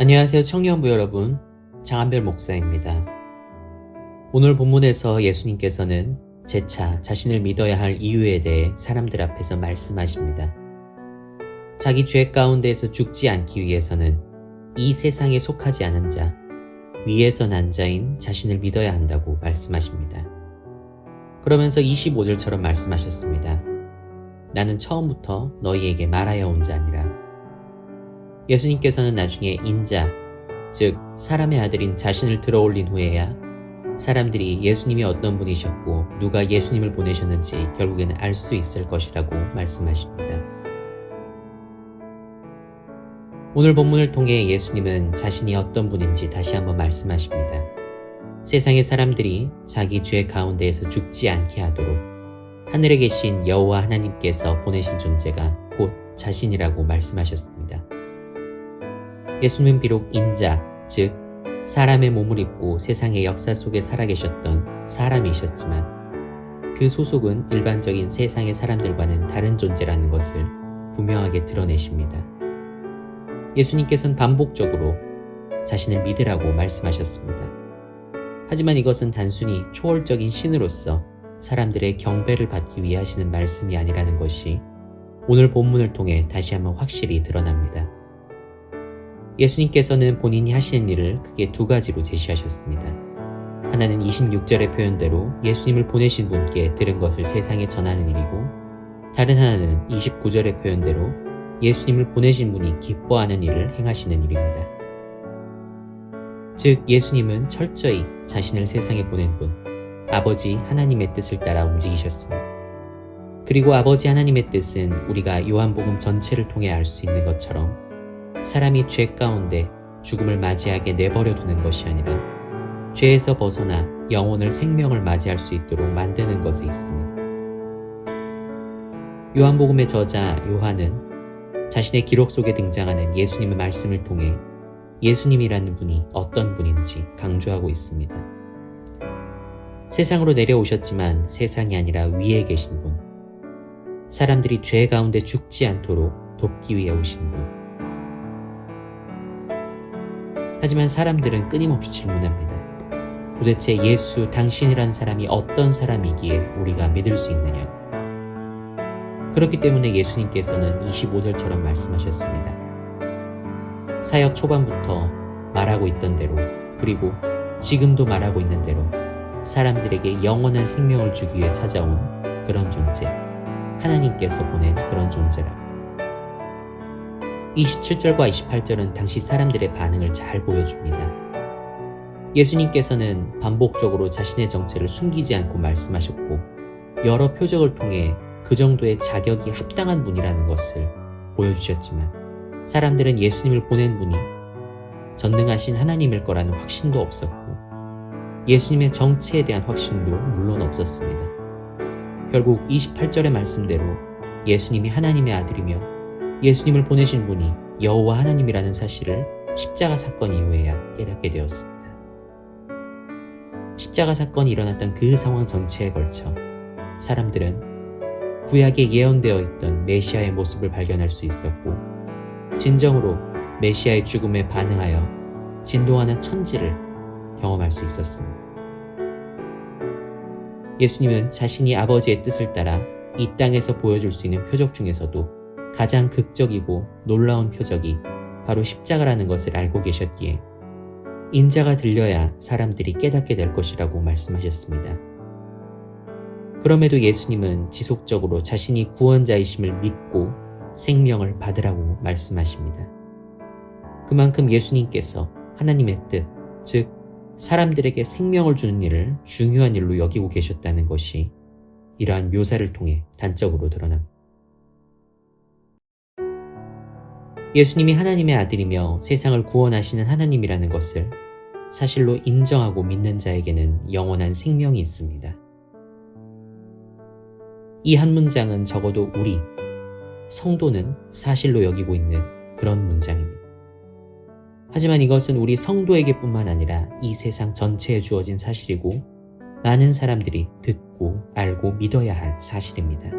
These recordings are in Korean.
안녕하세요 청년부 여러분 장한별 목사입니다. 오늘 본문에서 예수님께서는 재차 자신을 믿어야 할 이유에 대해 사람들 앞에서 말씀하십니다. 자기 죄 가운데에서 죽지 않기 위해서는 이 세상에 속하지 않은 자, 위에서 난 자인 자신을 믿어야 한다고 말씀하십니다. 그러면서 25절처럼 말씀하셨습니다. 나는 처음부터 너희에게 말하여 온 자니라. 예수님께서는 나중에 인자, 즉 사람의 아들인 자신을 들어올린 후에야 사람들이 예수님이 어떤 분이셨고 누가 예수님을 보내셨는지 결국에는 알 수 있을 것이라고 말씀하십니다. 오늘 본문을 통해 예수님은 자신이 어떤 분인지 다시 한번 말씀하십니다. 세상의 사람들이 자기 죄 가운데에서 죽지 않게 하도록 하늘에 계신 여호와 하나님께서 보내신 존재가 곧 자신이라고 말씀하셨습니다. 예수님은 비록 인자, 즉 사람의 몸을 입고 세상의 역사 속에 살아계셨던 사람이셨지만 그 소속은 일반적인 세상의 사람들과는 다른 존재라는 것을 분명하게 드러내십니다. 예수님께서는 반복적으로 자신을 믿으라고 말씀하셨습니다. 하지만 이것은 단순히 초월적인 신으로서 사람들의 경배를 받기 위해 하시는 말씀이 아니라는 것이 오늘 본문을 통해 다시 한번 확실히 드러납니다. 예수님께서는 본인이 하시는 일을 크게 두 가지로 제시하셨습니다. 하나는 26절의 표현대로 예수님을 보내신 분께 들은 것을 세상에 전하는 일이고, 다른 하나는 29절의 표현대로 예수님을 보내신 분이 기뻐하는 일을 행하시는 일입니다. 즉, 예수님은 철저히 자신을 세상에 보낸 분, 아버지 하나님의 뜻을 따라 움직이셨습니다. 그리고 아버지 하나님의 뜻은 우리가 요한복음 전체를 통해 알 수 있는 것처럼 사람이 죄 가운데 죽음을 맞이하게 내버려 두는 것이 아니라 죄에서 벗어나 영혼을 생명을 맞이할 수 있도록 만드는 것에 있습니다. 요한복음의 저자 요한은 자신의 기록 속에 등장하는 예수님의 말씀을 통해 예수님이라는 분이 어떤 분인지 강조하고 있습니다. 세상으로 내려오셨지만 세상이 아니라 위에 계신 분. 사람들이 죄 가운데 죽지 않도록 돕기 위해 오신 분. 하지만 사람들은 끊임없이 질문합니다. 도대체 예수 당신이란 사람이 어떤 사람이기에 우리가 믿을 수 있느냐? 그렇기 때문에 예수님께서는 25절처럼 말씀하셨습니다. 사역 초반부터 말하고 있던 대로 그리고 지금도 말하고 있는 대로 사람들에게 영원한 생명을 주기 위해 찾아온 그런 존재, 하나님께서 보낸 그런 존재라. 27절과 28절은 당시 사람들의 반응을 잘 보여줍니다. 예수님께서는 반복적으로 자신의 정체를 숨기지 않고 말씀하셨고, 여러 표적을 통해 그 정도의 자격이 합당한 분이라는 것을 보여주셨지만, 사람들은 예수님을 보낸 분이 전능하신 하나님일 거라는 확신도 없었고, 예수님의 정체에 대한 확신도 물론 없었습니다. 결국 28절의 말씀대로 예수님이 하나님의 아들이며 예수님을 보내신 분이 여호와 하나님이라는 사실을 십자가 사건 이후에야 깨닫게 되었습니다. 십자가 사건이 일어났던 그 상황 전체에 걸쳐 사람들은 구약에 예언되어 있던 메시아의 모습을 발견할 수 있었고 진정으로 메시아의 죽음에 반응하여 진동하는 천지를 경험할 수 있었습니다. 예수님은 자신이 아버지의 뜻을 따라 이 땅에서 보여줄 수 있는 표적 중에서도 가장 극적이고 놀라운 표적이 바로 십자가라는 것을 알고 계셨기에 인자가 들려야 사람들이 깨닫게 될 것이라고 말씀하셨습니다. 그럼에도 예수님은 지속적으로 자신이 구원자이심을 믿고 생명을 받으라고 말씀하십니다. 그만큼 예수님께서 하나님의 뜻, 즉 사람들에게 생명을 주는 일을 중요한 일로 여기고 계셨다는 것이 이러한 묘사를 통해 단적으로 드러납니다. 예수님이 하나님의 아들이며 세상을 구원하시는 하나님이라는 것을 사실로 인정하고 믿는 자에게는 영원한 생명이 있습니다. 이 한 문장은 적어도 우리, 성도는 사실로 여기고 있는 그런 문장입니다. 하지만 이것은 우리 성도에게 뿐만 아니라 이 세상 전체에 주어진 사실이고 많은 사람들이 듣고 알고 믿어야 할 사실입니다.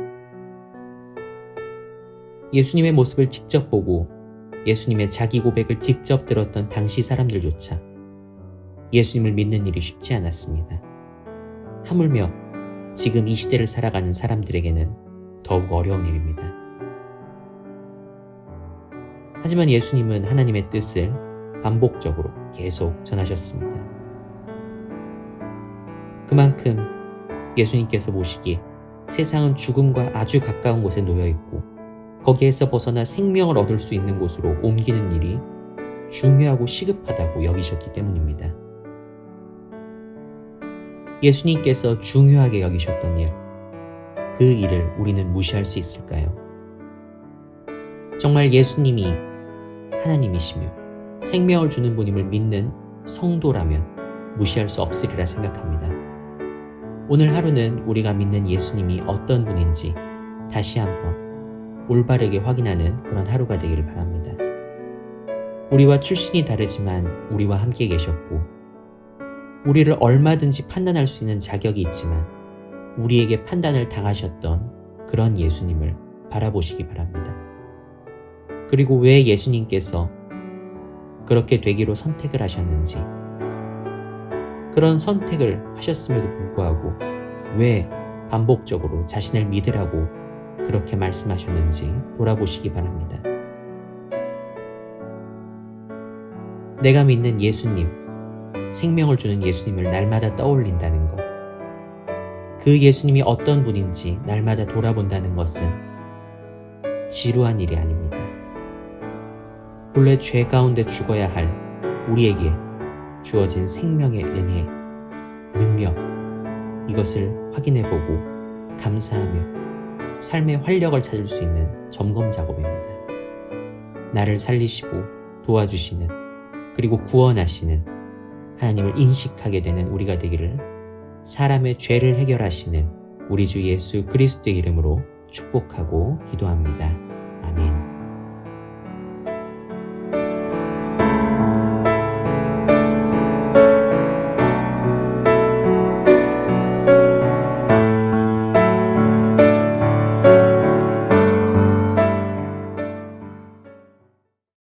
예수님의 모습을 직접 보고 예수님의 자기 고백을 직접 들었던 당시 사람들조차 예수님을 믿는 일이 쉽지 않았습니다. 하물며 지금 이 시대를 살아가는 사람들에게는 더욱 어려운 일입니다. 하지만 예수님은 하나님의 뜻을 반복적으로 계속 전하셨습니다. 그만큼 예수님께서 보시기에 세상은 죽음과 아주 가까운 곳에 놓여 있고 거기에서 벗어나 생명을 얻을 수 있는 곳으로 옮기는 일이 중요하고 시급하다고 여기셨기 때문입니다. 예수님께서 중요하게 여기셨던 일, 그 일을 우리는 무시할 수 있을까요? 정말 예수님이 하나님이시며 생명을 주는 분임을 믿는 성도라면 무시할 수 없으리라 생각합니다. 오늘 하루는 우리가 믿는 예수님이 어떤 분인지 다시 한번 올바르게 확인하는 그런 하루가 되기를 바랍니다. 우리와 출신이 다르지만 우리와 함께 계셨고, 우리를 얼마든지 판단할 수 있는 자격이 있지만, 우리에게 판단을 당하셨던 그런 예수님을 바라보시기 바랍니다. 그리고 왜 예수님께서 그렇게 되기로 선택을 하셨는지, 그런 선택을 하셨음에도 불구하고 왜 반복적으로 자신을 믿으라고 그렇게 말씀하셨는지 돌아보시기 바랍니다. 내가 믿는 예수님, 생명을 주는 예수님을 날마다 떠올린다는 것. 그 예수님이 어떤 분인지 날마다 돌아본다는 것은 지루한 일이 아닙니다. 본래 죄 가운데 죽어야 할 우리에게 주어진 생명의 은혜, 능력, 이것을 확인해 보고 감사하며 삶의 활력을 찾을 수 있는 점검 작업입니다. 나를 살리시고 도와주시는 그리고 구원하시는 하나님을 인식하게 되는 우리가 되기를 사람의 죄를 해결하시는 우리 주 예수 그리스도의 이름으로 축복하고 기도합니다.